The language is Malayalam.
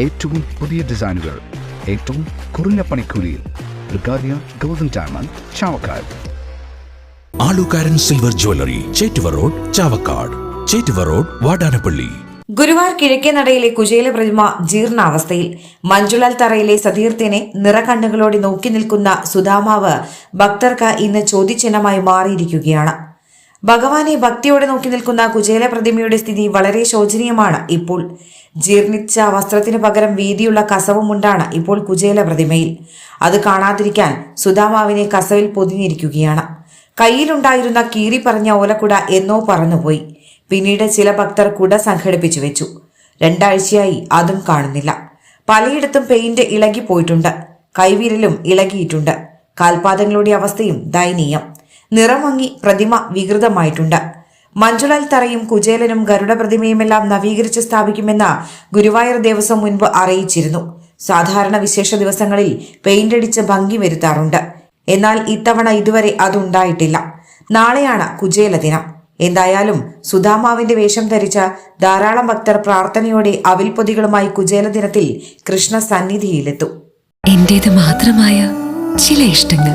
ഏറ്റവും പുതിയ ഡിസൈനുകൾ ഏറ്റവും കുറഞ്ഞ പണിക്കൂലിയിൽ ബ്രിഗാദിയ golden diamond Chavakkad. Alukkaran silver jewellery Chettuva road Chavakkad. Chettuva road Vadanappally. Guruvayur കിഴക്കേ നടയിലെ കുചേല പ്രതിമ ജീർണാവസ്ഥയിൽ മഞ്ജുലാൽ തറയിലെ സതീർത്ഥ്യനെ നിറകണ്ണുകളോടെ നോക്കി നിൽക്കുന്ന സുധാമാവ് ഭക്തർക്ക് ഇന്ന് ചോദ്യചിഹ്നമായി മാറിയിരിക്കുകയാണ്. ഭഗവാനെ ഭക്തിയോടെ നോക്കി നിൽക്കുന്ന കുചേല പ്രതിമയുടെ സ്ഥിതി വളരെ ശോചനീയമാണ്. ഇപ്പോൾ ജീർണിച്ച വസ്ത്രത്തിന് പകരം വീതിയുള്ള കസവുമുണ്ടാണ് ഇപ്പോൾ കുചേല പ്രതിമയിൽ. അത് കാണാതിരിക്കാൻ സുധാമാവിനെ കസവിൽ പൊതിഞ്ഞിരിക്കുകയാണ്. കയ്യിലുണ്ടായിരുന്ന കീറി പറഞ്ഞ ഓലക്കുട എന്നോ പറന്നുപോയി. പിന്നീട് ചില ഭക്തർ കുട സംഘടിപ്പിച്ചു വെച്ചു. രണ്ടാഴ്ചയായി അതും കാണുന്നില്ല. പലയിടത്തും പെയിന്റ് ഇളകിപ്പോയിട്ടുണ്ട്. കൈവിരലും ഇളകിയിട്ടുണ്ട്. കാൽപാദങ്ങളുടെ അവസ്ഥയും ദയനീയം. നിറമങ്ങി പ്രതിമ വികൃതമായിട്ടുണ്ട്. മഞ്ജുലാൽ തറയും കുചേലനും ഗരുഡ പ്രതിമയുമെല്ലാം നവീകരിച്ച് സ്ഥാപിക്കുമെന്ന് ഗുരുവായൂർ ദേവസ്വം മുൻപ് അറിയിച്ചിരുന്നു. സാധാരണ വിശേഷ ദിവസങ്ങളിൽ പെയിന്റ് അടിച്ച് ഭംഗി വരുത്താറുണ്ട്. എന്നാൽ ഇത്തവണ ഇതുവരെ അതുണ്ടായിട്ടില്ല. നാളെയാണ് കുചേല ദിനം. എന്തായാലും സുധാമാവിന്റെ വേഷം ധരിച്ച ധാരാളം ഭക്തർ പ്രാർത്ഥനയോടെ അവിൽപ്പൊതികളുമായി കുചേല ദിനത്തിൽ കൃഷ്ണ സന്നിധിയിലെത്തും. എന്റേത് മാത്രമായ ചില ഇഷ്ടങ്ങൾ.